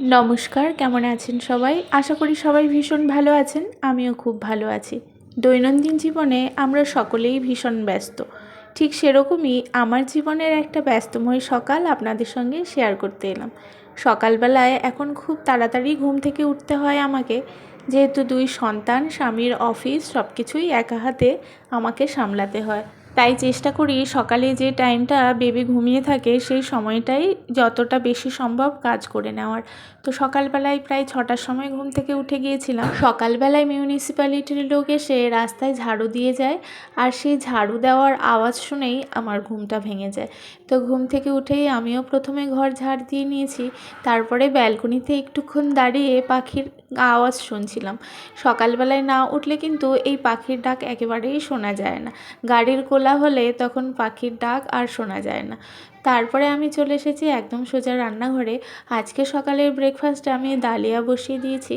নমস্কার, কেমন আছেন সবাই? আশা করি সবাই ভীষণ ভালো আছেন, আমিও খুব ভালো আছি। দৈনন্দিন জীবনে আমরা সকলেই ভীষণ ব্যস্ত। ঠিক সেরকমই আমার জীবনের একটা ব্যস্তময় সকাল আপনাদের সঙ্গে শেয়ার করতে এলাম। সকালবেলায় এখন খুব তাড়াতাড়ি ঘুম থেকে উঠতে হয় আমাকে, যেহেতু দুই সন্তান, স্বামীর অফিস সব কিছুই একা হাতে আমাকে সামলাতে হয়। তাই চেষ্টা করি সকালে যে টাইমটা বেবি ঘুমিয়ে থাকে সেই সময়টাই যতটা বেশি সম্ভব কাজ করে নেওয়ার। তো সকালবেলায় প্রায় ছটার সময় ঘুম থেকে উঠে গিয়েছিলাম। সকালবেলায় মিউনিসিপ্যালিটির লোক এসে রাস্তায় ঝাড়ু দিয়ে যায় আর সেই ঝাড়ু দেওয়ার আওয়াজ শুনেই আমার ঘুমটা ভেঙে যায়। তো ঘুম থেকে উঠেই আমিও প্রথমে ঘর ঝাড় দিয়ে নিয়েছি, তারপরে ব্যালকনিতে একটুক্ষণ দাঁড়িয়ে পাখির আওয়াজ শুনছিলাম। সকালবেলায় না উঠলে কিন্তু এই পাখির ডাক একেবারেই শোনা যায় না। গাড়ির কোলা হলে তখন পাখির ডাক আর শোনা যায় না। তারপরে আমি চলে এসেছি একদম সোজা রান্নাঘরে। আজকে সকালের ব্রেকফাস্টে আমি ডালিয়া বসিয়ে দিয়েছি।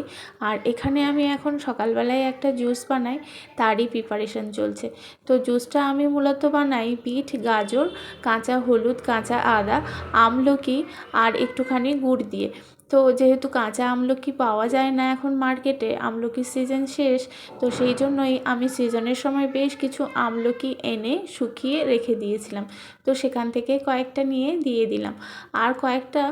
আর এখানে আমি এখন সকালবেলায় একটা জুস বানাই, তারই প্রিপারেশন চলছে। তো জুসটা আমি মূলত বানাই বিট, গাজর, কাঁচা হলুদ, কাঁচা আদা, আমলকি আর একটুখানি গুড় দিয়ে। তো যেহেতু কাঁচা আমলকি পাওয়া যায় না এখন মার্কেটে, আমলকির সিজন শেষ, তো সেই জন্যই আমি সিজনের সময় বেশ কিছু আমলকি এনে শুকিয়ে রেখে দিয়েছিলাম। তো সেখান থেকে কয়েকটা নিয়ে দিয়ে দিলাম আর কয়েকটা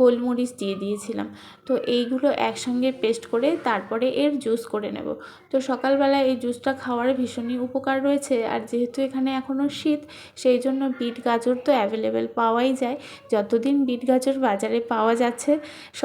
গোলমরিচ দিয়ে দিয়েছিলাম। তো এইগুলো একসঙ্গে পেস্ট করে তারপরে এর জুস করে নেব। তো সকালবেলা এই জুসটা খাওয়ার ভীষণই উপকার রয়েছে আর যেহেতু এখানে এখনও শীত, সেই জন্য বিট গাজর তো অ্যাভেলেবেল পাওয়াই যায়। যতদিন বিট গাজর বাজারে পাওয়া যাচ্ছে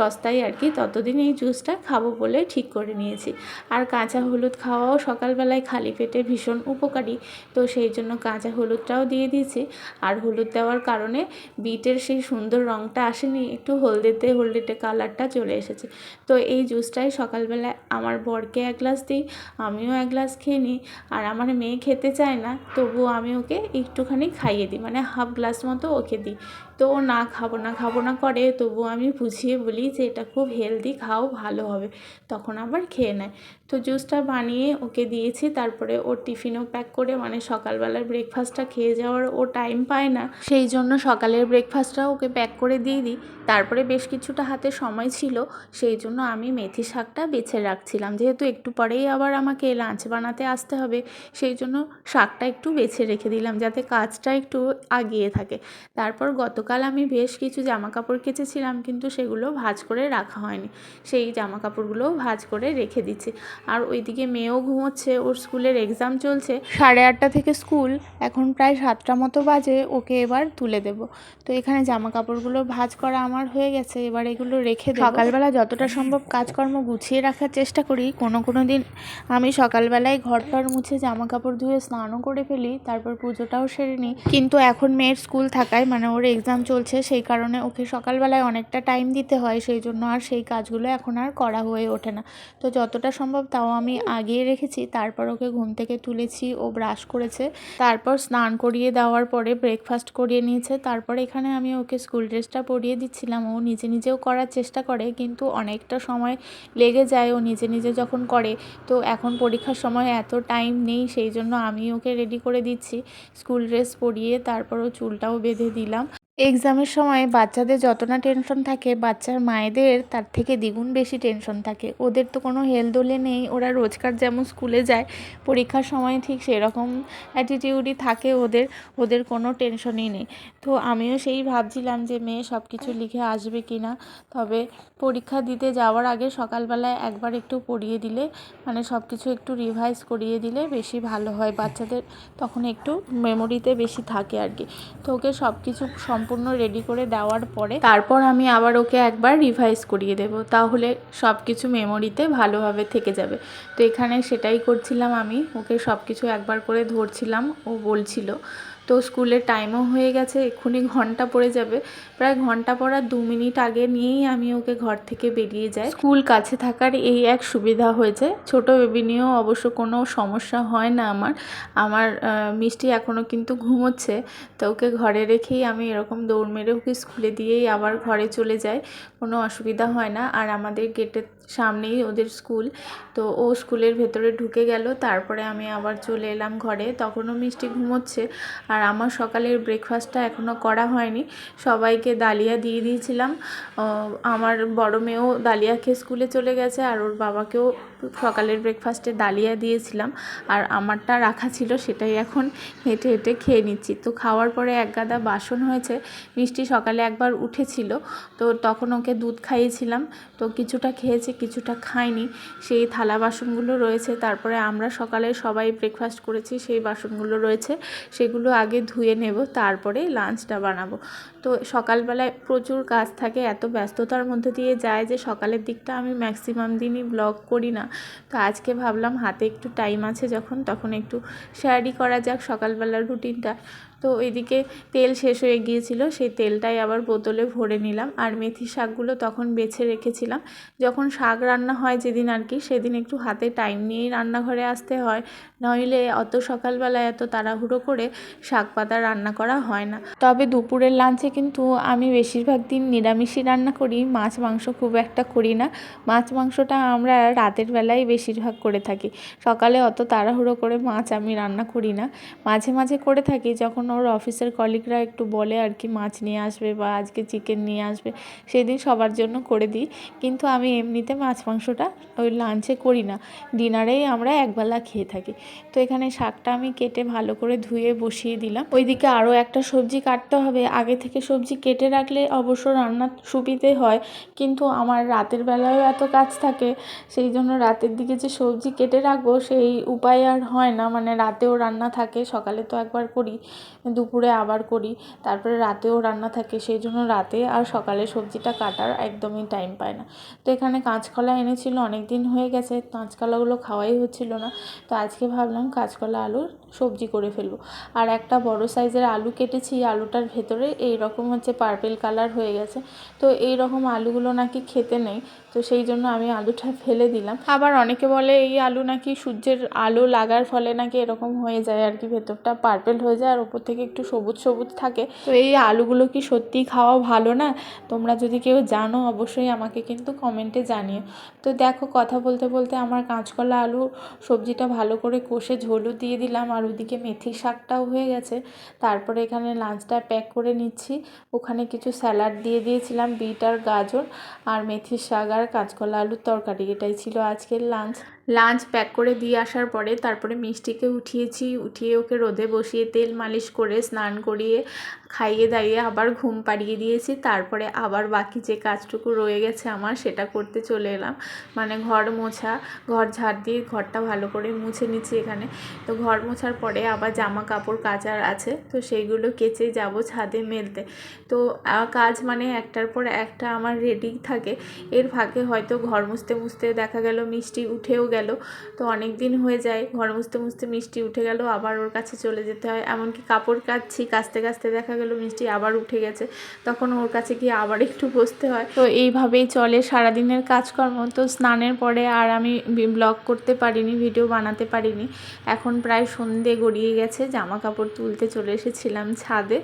সস্তায় আর কি ততদিন এই জুসটা খাব বলে ঠিক করে নিয়েছি। আর কাঁচা হলুদ খাওয়াও সকালবেলায় খালি পেটে ভীষণ উপকারী। তো সেই জন্য কাঁচা হলুদটাও দিয়ে দিয়েছি। আর হলুদ দেওয়ার কারণে বিটের সেই সুন্দর রঙটা আসেনি, একটু হলদেতে হলদেটে কালারটা চলে এসেছে। তো এই জুসটাই সকালবেলায় আমার বরকে এক গ্লাস দিই, আমিও এক গ্লাস খেয়ে নিই। আর আমার মেয়ে খেতে চায় না, তবুও আমি ওকে একটুখানি খাইয়ে দিই মানে হাফ গ্লাস মতো ওকে দিই। তো ও না খাব না খাব না করে, তবুও আমি বুঝিয়ে বলি যে এটা খুব হেলদি খাও, ভালো হবে। তখন আবার খেয়ে নেয়। তো জুসটা বানিয়ে ওকে দিয়েছি, তারপরে ওর টিফিনও প্যাক করে মানে সকালবেলার ব্রেকফাস্টটা খেয়ে যাওয়ার ও টাইম পায় না। সেই জন্য সকালের ব্রেকফাস্টটাও ওকে প্যাক করে দিয়ে দিই। তারপরে বেশ কিছুটা হাতে সময় ছিল, সেই জন্য আমি মেথি শাকটা বেছে রাখছিলাম। যেহেতু একটু পরেই আবার আমাকে লাঞ্চ বানাতে আসতে হবে, সেই জন্য শাকটা একটু বেছে রেখে দিলাম, যাতে কাজটা একটু আগিয়ে থাকে। তারপর গতকাল আমি বেশ কিছু জামা কাপড় কেচেছিলাম, কিন্তু সেগুলো ভাজ করে রাখা হয়নি। সেই জামা কাপড়গুলোও ভাজ করে রেখে দিচ্ছি। আর ওইদিকে মেয়েও ঘুমোচ্ছে, ওর স্কুলের এক্সাম চলছে। সাড়ে আটটা থেকে স্কুল, এখন প্রায় সাতটা মতো বাজে, ওকে এবার তুলে দেব। তো এখানে জামা কাপড়গুলো ভাজ করা আমার হয়ে গেছে, এবার এগুলো রেখে সকালবেলা যতটা সম্ভব কাজকর্ম গুছিয়ে রাখার চেষ্টা করি। কোনো কোনো দিন আমি সকালবেলায় ঘর টর মুছে জামা কাপড় ধুয়ে স্নানও করে ফেলি, তারপর পুজোটাও সেরে নিই। কিন্তু এখন মেয়ের স্কুল থাকায় মানে ওর এক্সাম চলছে, সেই কারণে ওকে সকালবেলায় অনেকটা টাইম দিতে হয় সেই জন্য আর সেই কাজগুলো এখন আর করা হয়ে ওঠে না। তো যতটা সম্ভব তাও আমি আগিয়ে রেখেছি। তারপর ওকে ঘুম থেকে তুলেছি, ও ব্রাশ করেছে। তারপর স্নান করিয়ে দেওয়ার পরে ব্রেকফাস্ট করিয়ে নিয়েছে। তারপর এখানে আমি ওকে স্কুল ড্রেসটা পরিয়ে দিচ্ছিলাম। ও নিজে নিজেও করার চেষ্টা করে, কিন্তু অনেকটা সময় লেগে যায় ও নিজে নিজে যখন করে। তো এখন পরীক্ষার সময় এত টাইম নেই, সেই জন্য আমি ওকে রেডি করে দিচ্ছি। স্কুল ড্রেস পরিয়ে তারপর ও চুলটাও বেঁধে দিলাম। এক্সামের সময় বাচ্চাদের যত না টেনশন থাকে, বাচ্চার মায়েদের তার থেকে দ্বিগুণ বেশি টেনশন থাকে। ওদের তো কোনো হেলদোলে নেই, ওরা রোজকার যেমন স্কুলে যায়, পরীক্ষার সময় ঠিক সেরকম অ্যাটিটিউডই থাকে ওদের ওদের কোনো টেনশনই নেই। তো আমিও সেই ভাবছিলাম যে মেয়ে সব কিছু লিখে আসবে কি না তবে পরীক্ষা দিতে যাওয়ার আগে সকালবেলায় একবার একটু পড়িয়ে দিলে মানে সব কিছু একটু রিভাইজ করিয়ে দিলে বেশি ভালো হয়। বাচ্চাদের তখন একটু মেমোরিতে বেশি থাকে আর কি। তো ওকে সব কিছু সম্পূর্ণ রেডি করে দেওয়ার পরে তারপর আমি আবার ওকে একবার রিভাইজ করিয়ে দেব। তাহলে সব কিছু মেমোরিতে ভালোভাবে থেকে যাবে। তো এখানে সেটাই করছিলাম আমি। ওকে সব কিছু একবার করে ধরছিলাম। ও বলছিল তো স্কুলের টাইমও হয়ে গেছে, এক্ষুনি ঘণ্টা পড়ে যাবে। প্রায় ঘণ্টা পড়ার দু মিনিট আগে নিয়েই আমি ওকে ঘর থেকে বেরিয়ে যাই। স্কুল কাছে থাকার এই এক সুবিধা হয়েছে, ছোট বেবি নিয়েও অবশ্য কোনো সমস্যা হয় না আমার। আমার মিষ্টি এখনও কিন্তু ঘুমোচ্ছে, তো ওকে ঘরে রেখেই আমি এরকম দৌড় মেরে ওকে স্কুলে দিয়েই আবার ঘরে চলে যাই, কোনো অসুবিধা হয় না। আর আমাদের গেটের সামনেই ওদের স্কুল। তো ও স্কুলের ভেতরে ঢুকে গেল, তারপরে আমি আবার চলে এলাম ঘরে। তখনও মিষ্টি ঘুমোচ্ছে। আর আমার সকালের ব্রেকফাস্টটা এখনও করা হয়নি। সবাইকে দালিয়া দিয়ে দিয়েছিলাম। আমার বড় মেয়েও ডালিয়া খেয়ে স্কুলে চলে গেছে, আর ওর বাবাকেও সকালের ব্রেকফাস্টে ডালিয়া দিয়েছিলাম আর আমারটা রাখা ছিল, সেটাই এখন হেঁটে হেঁটে খেয়ে নিচ্ছি। তো খাওয়ার পরে এক গাদা বাসন হয়েছে, মিষ্টি সকালে একবার উঠেছিল, তো তখন ওকে দুধ খাইয়েছিলাম, তো কিছুটা খেয়েছে, কিছুটা খায়নি সেই থালা বাসনগুলো রয়েছে, তারপরে আমরা সকালে সবাই ব্রেকফাস্ট করেছি, সেই বাসনগুলো রয়েছে, সেগুলো আগে ধুয়ে নেব, তারপরে লাঞ্চটা বানাবো। তো সকালবেলায় প্রচুর কাজ থাকে, এত ব্যস্ততার মধ্যে দিয়ে যায় যে সকালের দিকটা আমি ম্যাক্সিমাম দিনই ব্লগ করি না। তো আজকে ভাবলাম হাতে একটু টাইম আছে যখন, তখন একটু শেয়ারি করা যাক, সকালবেলার রুটিনটা তো ওইদিকে তেল শেষ হয়ে গিয়েছিল, সেই তেলটাই আবার বোতলে ভরে নিলাম। আর মেথি শাকগুলো তখন বেছে রেখেছিলাম। যখন শাক রান্না হয় যেদিন আর কি, সেদিন একটু হাতে টাইম নিয়েই রান্নাঘরে আসতে হয়। নইলে অত সকালবেলায় এত তাড়াহুড়ো করে শাক পাতা রান্না করা হয় না। তবে দুপুরের লাঞ্চে কিন্তু আমি বেশিরভাগ দিন নিরামিষই রান্না করি। মাছ, মাংস খুব একটা করি না। মাছ, মাংসটা আমরা রাতের বেলায় বেশিরভাগ করে থাকি। সকালে অত তাড়াহুড়ো করে মাছ আমি রান্না করি না। মাঝে মাঝে করে থাকি। যখন ওর অফিসের কলিগরা একটু বলে আর কি, মাছ নিয়ে আসবে বা আজকে চিকেন নিয়ে আসবে, সেদিন সবার জন্য করে দিই। কিন্তু আমি এমনিতে মাছ মাংসটা ওই লাঞ্চে করি না। ডিনারেই আমরা একবেলা খেয়ে থাকি। তো এখানে শাকটা আমি কেটে ভালো করে ধুয়ে বসিয়ে দিলাম। ওইদিকে আরও একটা সবজি কাটতে হবে। আগে থেকে সবজি কেটে রাখলে অবশ্য রান্না সুবিধে হয়, কিন্তু আমার রাতের বেলায়ও এত কাজ থাকে, সেই জন্য রাতের দিকে যে সবজি কেটে রাখব সেই উপায় আর হয় না। মানে রাতেও রান্না থাকে, সকালে তো একবার করি। দুপুরে আবার করি। তারপরে রাতেও রান্না থাকে, সেই জন্য রাতে আর সকালে সবজিটা কাটার একদমই টাইম পায় না। তো এখানে কাঁচকলা এনেছিল অনেক দিন হয়ে গেছে, কাঁচকলাগুলো খাওয়াই হচ্ছিল না। তো আজকে ভাবলাম কাঁচকলা আলুর সবজি করে ফেলব। আর একটা বড় সাইজের আলু কেটেছি আলুটার ভেতরে এই রকম হচ্ছে পার্পেল কালার হয়ে গেছে। তো এই রকম আলুগুলো নাকি খেতে নেই তো সেই জন্য আমি আলুটা ফেলে দিলাম। আবার অনেকে বলে এই আলু নাকি সূর্যের আলো লাগার ফলে নাকি এরকম হয়ে যায় আর কি, ভেতরটা পার্পেল হয়ে যায় আর ওপর থেকে একটু সবুজ সবুজ থাকে। তো এই আলুগুলো কি সত্যিই খাওয়া ভালো না? তোমরা যদি কেউ জানো অবশ্যই আমাকে কিন্তু কমেন্টে জানিও। তো দেখো কথা বলতে বলতে আমার কাঁচকলা আলু সবজিটা ভালো করে কষে ঝোলও দিয়ে দিলাম আর ওদিকে মেথি শাকটাও হয়ে গেছে। তারপরে এখানে লাঞ্চটা প্যাক করে নিচ্ছি। ওখানে কিছু স্যালাড দিয়ে দিয়েছিলাম, বিট আর গাজর আর মেথির শাক আর কাঁচকলা আলুর তরকারি এটাই ছিল আজকের লাঞ্চ লাঞ্চ প্যাক করে দিয়ে আসার পরে তারপরে মিষ্টিকে উঠিয়েছি, উঠিয়ে ওকে রোদে বসিয়ে তেল মালিশ করে, স্নান করিয়ে, খাইয়ে দাইয়ে আবার ঘুম পাড়িয়ে দিয়েছি। তারপরে আবার বাকি যে কাজটুকু রয়ে গেছে আমার, সেটা করতে চলে এলাম। মানে ঘর মোছা, ঘর ঝাড় দিয়ে ঘরটা ভালো করে মুছে নিচ্ছি এখানে। তো ঘর মোছার পরে আবার জামা কাপড় কাচার আছে, তো সেইগুলো কেচে যাব ছাদে মেলতে। তো কাজ মানে একটার পর একটা আমার রেডি থাকে। এর ফাঁকে হয়তো ঘর মুছতে মুছতে দেখা গেল মিষ্টি উঠেও গেল। তো অনেক দিন হয়ে যায়, ঘর মুছতে মুছতে মিষ্টি উঠে গেল, আবার ওর কাছে চলে যেতে হয়। এমনকি কাপড় কাচ্ছি, কাচতে কাচতে দেখা গেল মিষ্টি আবার উঠে গেছে। তখন ওর কাছে গিয়ে আবার একটু বসতে হয়। তো এইভাবেই চলে সারাদিনের কাজকর্ম। তো স্নানের পরে আর আমি ব্লগ করতে পারিনি ভিডিও বানাতে পারিনি। এখন প্রায় সন্ধে গড়িয়ে গেছে জামা কাপড় তুলতে চলে এসেছিলাম ছাদে।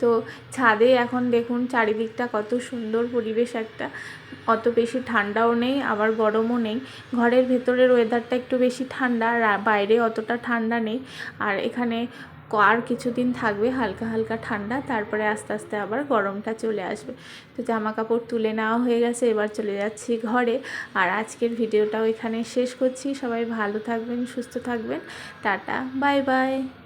তো ছাদে এখন দেখুন, চারিদিকটা কত সুন্দর পরিবেশ একটা। অত বেশি ঠান্ডাও নেই, আবার গরমও নেই। ঘরের ভেতরের ওয়েদারটা একটু বেশি ঠান্ডা, আর বাইরে অতটা ঠান্ডা নেই। আর এখানে আর কিছুদিন থাকবে হালকা হালকা ঠান্ডা, তারপরে আস্তে আস্তে আবার গরমটা চলে আসবে। তো জামা কাপড় তুলে নেওয়া হয়ে গেছে, এবার চলে যাচ্ছি ঘরে। আর আজকের ভিডিওটাও এখানে শেষ করছি। সবাই ভালো থাকবেন, সুস্থ থাকবেন। Tata bye bye